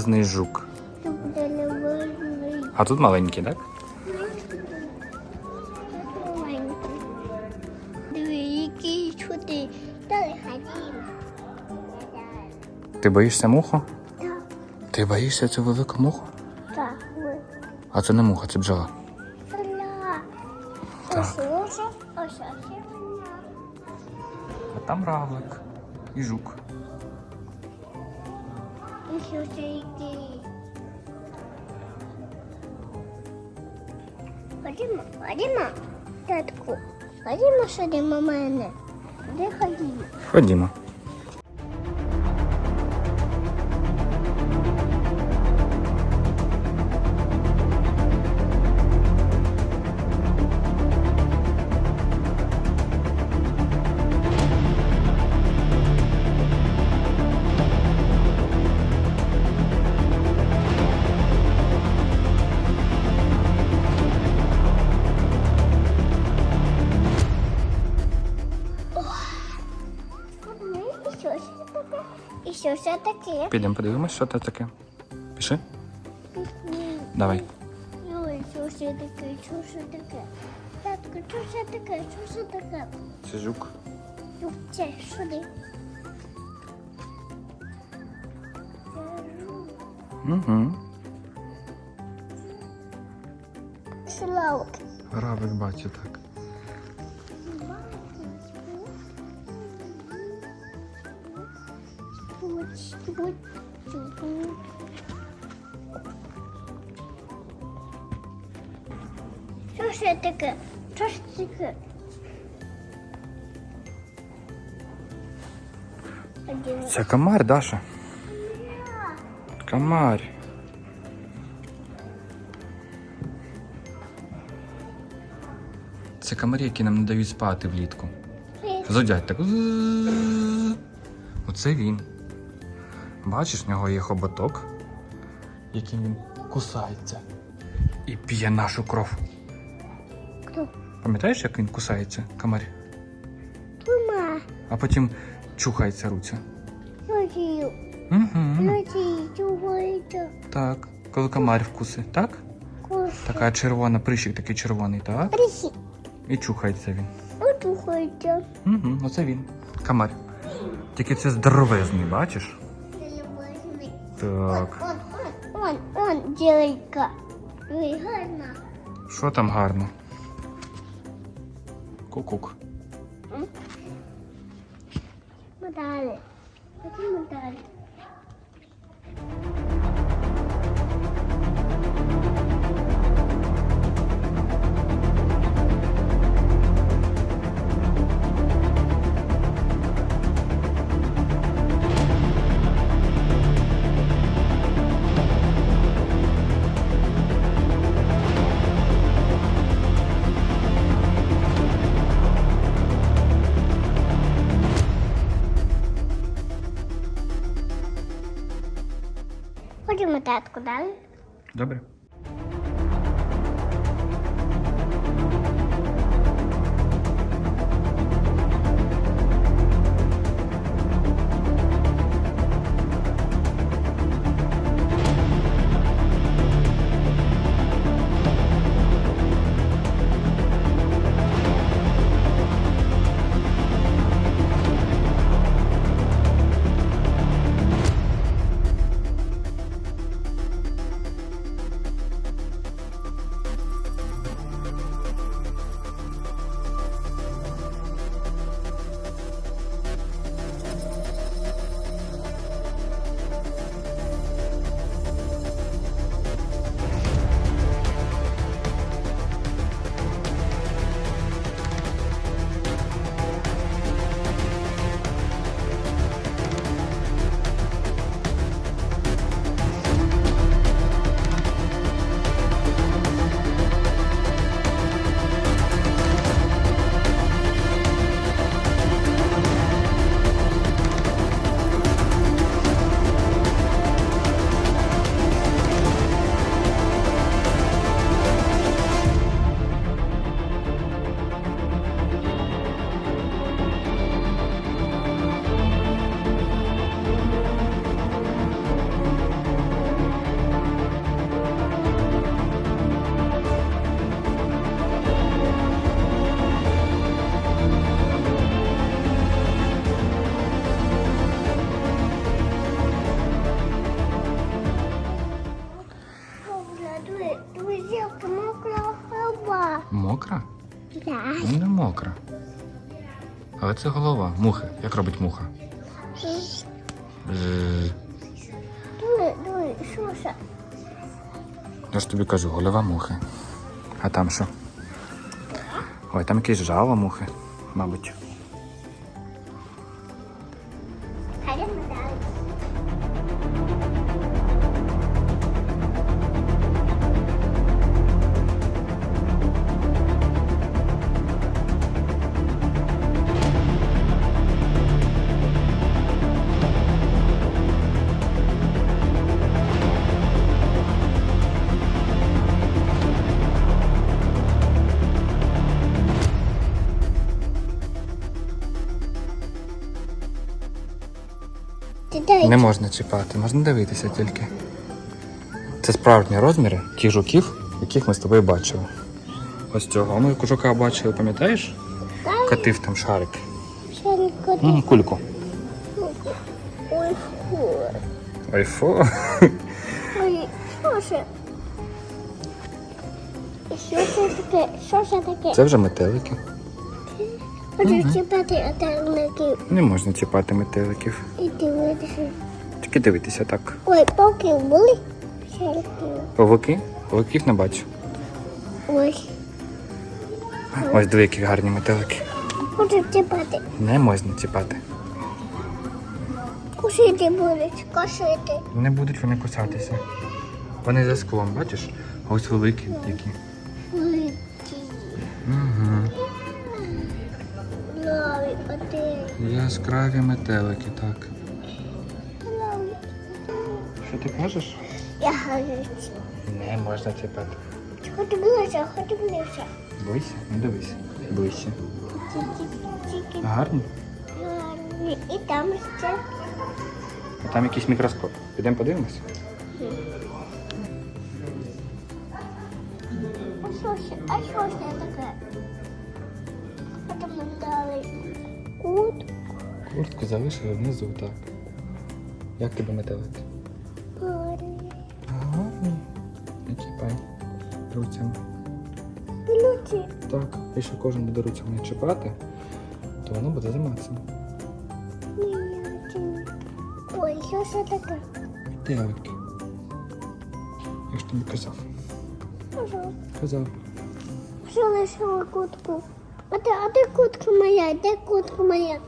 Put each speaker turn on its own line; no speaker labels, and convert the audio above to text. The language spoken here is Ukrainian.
Здоровезний жук. А тут маленький, так? Ти боїшся муху?
Так,
Ти боїшся цю велику муху?
так.
А це не муха, це бджола. Так. А там равлик і жук.
Ходімо, ходімо, татку. Ходімо сюди, мене. Де ходімо?
Ходімо.
Що це таке?
Підемо подивимось, що це таке. Піши. Давай.
Ой, що це таке? Що це таке? Що це таке? Що це таке?
Це жук.
Ну, це сюди.
Угу.
Шлаук.
Равлик бачу так.
Що ж це таке? Що ж таке?
Це комар, Даша. Комар. Це комарі, які нам не дають спати влітку. Зудять так. Оце він. Бачиш, в нього є хоботок, яким він кусається. І п'є нашу кров.
Хто?
Пам'ятаєш, як він кусається, комар?
Тума.
А потім чухається руця.
Люди.
Угу.
Люди. Чувайте.
Так. Коли комар вкуси, так?
Кушай.
Така червона, прищик такий червоний, так?
Прихи.
І чухається він.
Отухайте.
Угу, оце він. Комар. Тільки це здоровезний, бачиш? Так.
Он, он, он, он. Ви гарно.
Що там гарно? Кукук.
Ми далі. Ходімо далі. Татку далі.
Добре. Ну, Не мокра. Але це голова. Мухи. Як робить муха?
Дуй, дуй, шуша.
Я ж тобі кажу, голова мухи. А там що? Ой, там якийсь жало мухи, мабуть. Не можна чіпати, можна дивитися тільки. Це справжні розміри тих жуків, яких ми з тобою бачили. Ось цього ми жука бачили, пам'ятаєш? Катив там шарик.
Шарик
М, Кульку.
Ой, фу.
Ой,
що це? Що це таке? Що це таке?
Це вже метелики.
Хочу чіпати отарники
Не можна чіпати метеликів.
і дивитися.
Тільки дивитися так.
Ой, пауки були?
Павуки? Павуків не бачу.
Ой,
Ось диви, які гарні метелики.
хочу чіпати.
Не можна чіпати.
Кушати будуть, кушати.
Не будуть вони кусатися. Вони за склом, бачиш? Ось великі які. Яскраві метелики, так. Що ти кажеш?
Я гарюсь.
Не можна чіпати.
Хочу ближче, хочу ближче.
Ну дивись. Ближче.
Тільки
Гарні?
гарні. І там ще.
А там якийсь мікроскоп. Підемо подивимось?
А що ще? А що ще таке? А там нам дали кут.
Куртку залишили внизу, так. Як тебе метелики?
Гарні.
Гарні. Які пай. Руцями.
Люди.
Так. Якщо кожен буде руцями чіпати, то воно буде.
М'яті. Ой, що це таке?
Метелики. Я ж тобі казав.
Що?
Казав.
Що лишила? А де, а де кутка моя? Де кутка моя?